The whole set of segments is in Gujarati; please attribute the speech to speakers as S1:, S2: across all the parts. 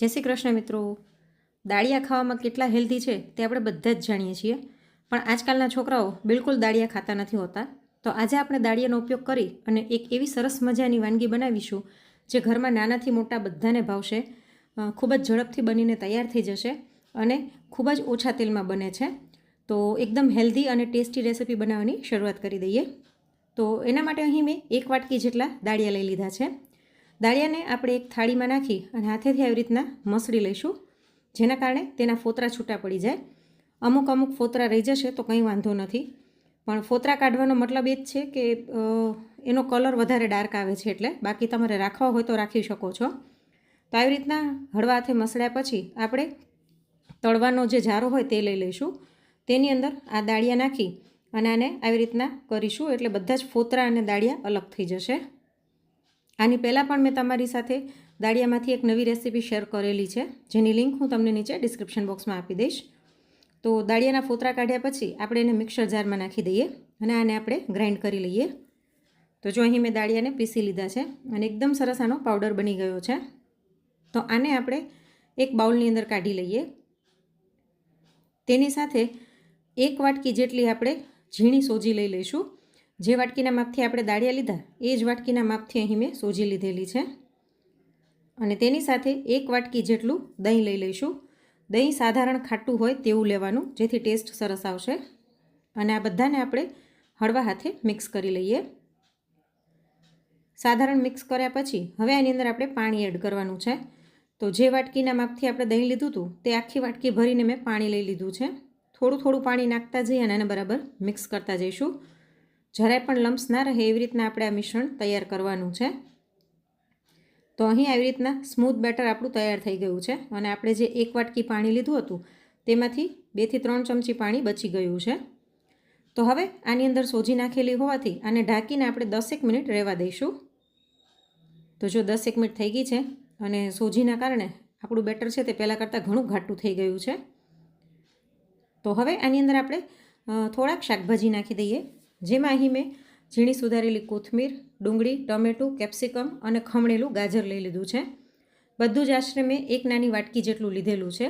S1: જય શ્રી કૃષ્ણ મિત્રો. દાળિયા ખાવામાં કેટલા હેલ્ધી છે તે આપણે બધા જ જાણીએ છીએ. પણ આજકાલના છોકરાઓ બિલકુલ દાળિયા ખાતા નથી હોતા. તો આજે આપણે દાળિયાનો ઉપયોગ કરી અને એક એવી સરસ મજાની વાનગી બનાવીશું જે ઘરમાં નાનાથી મોટા બધાને ભાવશે ખૂબ જ ઝડપથી બનીને તૈયાર થઈ જશે અને ખૂબ જ ઓછા તેલમાં બને છે. તો એકદમ હેલ્ધી અને ટેસ્ટી રેસિપી બનાવવાની શરૂઆત કરી દઈએ. તો એના માટે અહીં મેં એક વાટકી જેટલા દાળિયા લઈ લીધા છે. દાળિયાને આપણે એક થાળીમાં નાખી અને હાથેથી આવી રીતના મસળી લઈશું, જેના કારણે તેના ફોતરા છૂટા પડી જાય. અમુક અમુક ફોતરા રહી જશે તો કંઈ વાંધો નથી. પણ ફોતરા કાઢવાનો મતલબ એ જ છે કે એનો કલર વધારે ડાર્ક આવે છે એટલે બાકી તમારે રાખવા હોય તો રાખી શકો છો. તો આવી રીતના હળવા હાથે મસળ્યા પછી આપણે તળવાનો જે જારો હોય તે લઈ લઈશું. તેની અંદર આ દાળિયા નાખી અને આને આવી રીતના કરીશું એટલે બધા જ ફોતરા અને દાળિયા અલગ થઈ જશે. આની પહેલાં પણ મેં તમારી સાથે દાળિયામાંથી એક નવી રેસીપી શેર કરેલી છે, જેની લિંક હું તમને નીચે ડિસ્ક્રિપ્શન બોક્સમાં આપી દઈશ. તો દાળિયાના ફોતરા કાઢ્યા પછી આપણે એને મિક્સર જારમાં નાખી દઈએ અને આને આપણે ગ્રાઇન્ડ કરી લઈએ. તો જો અહીં મેં દાળિયાને પીસી લીધા છે અને એકદમ સરસ આનો પાવડર બની ગયો છે, તો આને આપણે એક બાઉલની અંદર કાઢી લઈએ. તેની સાથે એક વાટકી જેટલી આપણે ઝીણી સોજી લઈ લઈશું. જે વાટકીના માપથી આપણે દાળિયા લીધા, એ જ વાટકીના માપથી અહીં મેં સોજી લીધેલી છે. અને તેની સાથે એક વાટકી જેટલું દહીં લઈ લઈશું. દહીં સાધારણ ખાટું હોય તેવું લેવાનું, જેથી ટેસ્ટ સરસ આવશે. અને આ બધાને આપણે હળવા હાથે મિક્સ કરી લઈએ. સાધારણ મિક્સ કર્યા પછી હવે આની અંદર આપણે પાણી એડ કરવાનું છે. તો જે વાટકીના માપથી આપણે દહીં લીધું હતું, તે આખી વાટકી ભરીને મેં પાણી લઈ લીધું છે. થોડું થોડું પાણી નાખતા જઈએ અને આને બરાબર મિક્સ કરતા જઈશું. જરાય પણ લમ્સ ના રહે એવી રીતના આપણે આ મિશ્રણ તૈયાર કરવાનું છે. તો અહીં આવી રીતના સ્મૂથ બેટર આપણું તૈયાર થઈ ગયું છે અને આપણે જે એક વાટકી પાણી લીધું હતું તેમાંથી બેથી ત્રણ ચમચી પાણી બચી ગયું છે. તો હવે આની અંદર સોજી નાખેલી હોવાથી આને ઢાંકીને આપણે દસેક મિનિટ રહેવા દઈશું. તો જો દસેક મિનિટ થઈ ગઈ છે અને સોજીના કારણે આપણું બેટર છે તે પહેલાં કરતાં ઘણું ઘાટું થઈ ગયું છે. તો હવે આની અંદર આપણે થોડાક શાકભાજી નાખી દઈએ. જેમાં અહીં મેં ઝીણી સુધારેલી કોથમીર, ડુંગળી, ટમેટું, કેપ્સિકમ અને ખમણેલું ગાજર લઈ લીધું છે. બધું જ આશરે મેં એક નાની વાટકી જેટલું લીધેલું છે.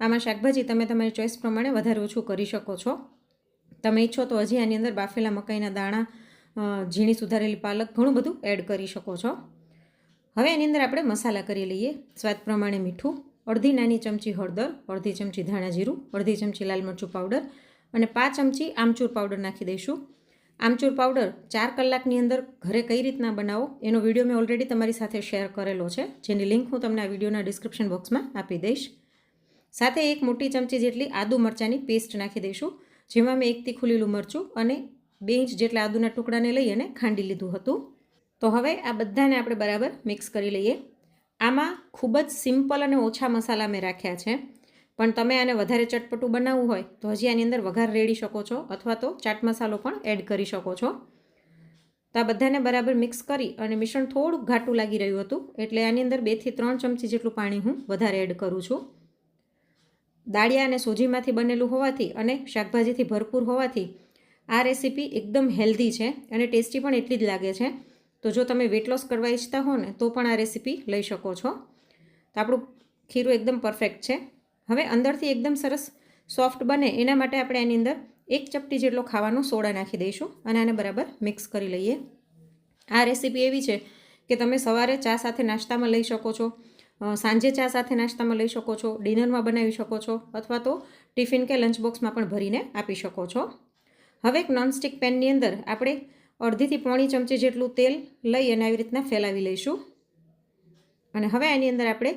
S1: આમાં શાકભાજી તમે તમારી ચોઈસ પ્રમાણે વધારે ઓછું કરી શકો છો. તમે ઈચ્છો તો હજી આની અંદર બાફેલા મકાઈના દાણા ઝીણી સુધારેલી પાલક ઘણું બધું એડ કરી શકો છો. હવે એની અંદર આપણે મસાલા કરી લઈએ. સ્વાદ પ્રમાણે મીઠું, અડધી નાની ચમચી હળદર, અડધી ચમચી ધાણા જીરું, અડધી ચમચી લાલ મરચું પાવડર અને પાંચ ચમચી આમચૂર પાવડર નાખી દઈશું. આમચૂર પાવડર ચાર કલાકની અંદર ઘરે કઈ રીતના બનાવો એનો વીડિયો મેં ઓલરેડી તમારી સાથે શેર કરેલો છે. જેની લિંક હું તમને આ વિડીયોના ડિસ્ક્રિપ્શન બોક્સમાં આપી દઈશ. સાથે એક મોટી ચમચી જેટલી આદુ મરચાંની પેસ્ટ નાખી દઈશું, જેમાં મેં એક તીખું મરચું અને બે ઇંચ જેટલા આદુના ટુકડાને લઈ અને ખાંડી લીધું હતું. તો હવે આ બધાને આપણે બરાબર મિક્સ કરી લઈએ. આમાં ખૂબ જ સિમ્પલ અને ઓછા મસાલા મેં રાખ્યા છે. પણ તમે આને વધારે ચટપટું બનાવવું હોય તો હજી આની અંદર વઘાર રેડી શકો છો અથવા તો ચાટ મસાલો પણ એડ કરી શકો છો. તો આ બધાને બરાબર મિક્સ કરી અને મિશ્રણ થોડુંક ઘાટું લાગી રહ્યું હતું એટલે આની અંદર બેથી ત્રણ ચમચી જેટલું પાણી હું વધારે એડ કરું છું. દાળિયા અને સોજીમાંથી બનેલું હોવાથી અને શાકભાજીથી ભરપૂર હોવાથી આ રેસીપી એકદમ હેલ્ધી છે અને ટેસ્ટી પણ એટલી જ લાગે છે. તો જો તમે વેટ લોસ કરવા ઈચ્છતા હો ને તો પણ આ રેસીપી લઈ શકો છો. તો આપણું ખીરું એકદમ પરફેક્ટ છે. હવે અંદરથી એકદમ સરસ સોફ્ટ બને એના માટે આપણે આની અંદર એક ચપટી જેટલો ખાવાનો સોડા નાખી દઈશું અને આને બરાબર મિક્સ કરી લઈએ. આ રેસીપી એવી છે કે તમે સવારે ચા સાથે નાસ્તામાં લઈ શકો છો સાંજે ચા સાથે નાસ્તામાં લઈ શકો છો, ડિનરમાં બનાવી શકો છો અથવા તો ટિફિન કે લંચ બોક્સમાં પણ ભરીને આપી શકો છો. હવે એક નોનસ્ટિક પેનની અંદર આપણે અડધીથી પોણી ચમચી જેટલું તેલ લઈ અને આવી રીતના ફેલાવી લઈશું. અને હવે આની અંદર આપણે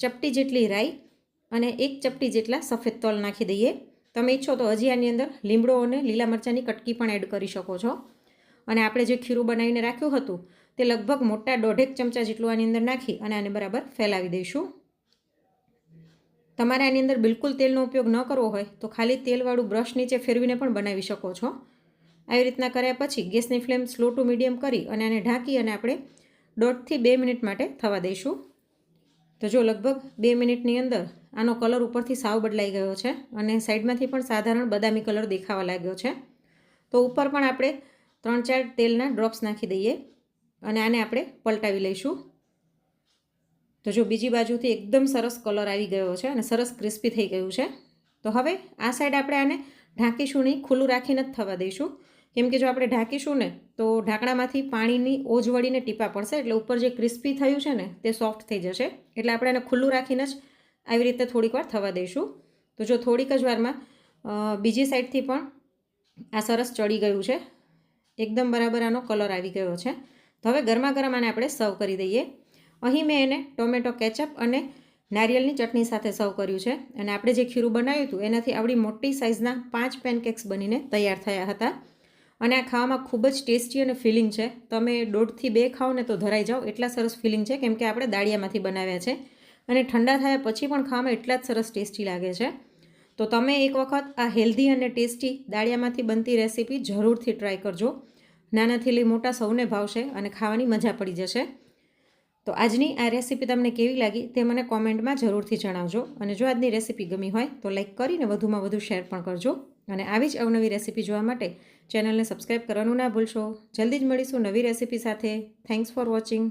S1: ચપટી જેટલી રાઈ અને એક ચપટી જેટલા સફેદ તલ નાખી દઈએ. તમે ઈચ્છો તો હજી આની અંદર લીમડો અને લીલા મરચાંની કટકી પણ એડ કરી શકો છો. અને આપણે જે ખીરું બનાવીને રાખ્યું હતું, તે લગભગ મોટા દોઢેક ચમચા જેટલું આની અંદર નાખી અને આને બરાબર ફેલાવી દઈશું. તમારે આની અંદર બિલકુલ તેલનો ઉપયોગ ન કરવો હોય, તો ખાલી તેલવાળું બ્રશ નીચે ફેરવીને પણ બનાવી શકો છો. આવી રીતના કર્યા પછી ગેસની ફ્લેમ સ્લો ટુ મીડિયમ કરી અને આને ઢાંકી અને આપણે દોઢથી બે મિનિટ માટે થવા દઈશું. તો જો લગભગ બે મિનિટની અંદર આનો કલર ઉપરથી સાવ બદલાઈ ગયો છે અને સાઈડમાંથી પણ સાધારણ બદામી કલર દેખાવા લાગ્યો છે. તો ઉપર પણ આપણે ત્રણ ચાર તેલના ડ્રોપ્સ નાખી દઈએ અને આને આપણે પલટાવી લઈશું. તો જો બીજી બાજુથી એકદમ સરસ કલર આવી ગયો છે અને સરસ ક્રિસ્પી થઈ ગયું છે. તો હવે આ સાઈડ આપણે આને ઢાંકીશું નહીં, ખુલ્લું રાખીને જ થવા દઈશું. કેમ કે જો આપણે ઢાંકીશું ને, તો ઢાંકણામાંથી પાણીની ઓજ વળીને ટીપા પડશે. એટલે ઉપર જે ક્રિસ્પી થયું છે ને, તે સોફ્ટ થઈ જશે. એટલે આપણે એને ખુલ્લું રાખીને જ આવી રીતે થોડીક વાર થવા દઈશું. તો જો થોડીક જ વારમાં બીજી સાઈડથી પણ આ સરસ ચડી ગયું છે. એકદમ બરાબર આનો કલર આવી ગયો છે. તો હવે ગરમા ગરમ આને આપણે સર્વ કરી દઈએ. અહીં મેં એને ટોમેટો કેચઅપ અને નારિયેલની ચટણી સાથે સર્વ કર્યું છે. અને આપણે જે ખીરું બનાવ્યું હતું, એનાથી આવડી મોટી સાઇઝના પાંચ પેનકેક્સ બનીને તૈયાર થયા હતા. અને આ ખાવામાં ખૂબ જ ટેસ્ટી અને ફિલિંગ છે. તમે દોઢથી બે ખાઓ ને તો ધરાઈ જાઓ. એટલા સરસ ફિલિંગ છે કેમ કે આપણે દાળિયામાંથી બનાવ્યા છે. અને ઠંડા થયા પછી પણ ખાવામાં એટલા જ સરસ ટેસ્ટી લાગે છે. તો તમે એક વખત આ હેલ્ધી અને ટેસ્ટી દાળિયામાંથી બનતી રેસીપી જરૂરથી ટ્રાય કરજો. નાનાથી લઈ મોટા સૌને ભાવશે અને ખાવાની મજા પડી જશે. તો આજની આ રેસીપી તમને કેવી લાગી તે મને કોમેન્ટમાં જરૂરથી જણાવજો. અને જો આજની રેસીપી ગમી હોય તો લાઈક કરીને વધુમાં વધુ શેર પણ કરજો. અને આવી જ અવનવી રેસીપી જોવા માટે ચેનલને સબસ્ક્રાઈબ કરવાનું ના ભૂલશો. જલ્દી જ મળીશું નવી રેસીપી સાથે. Thanks for watching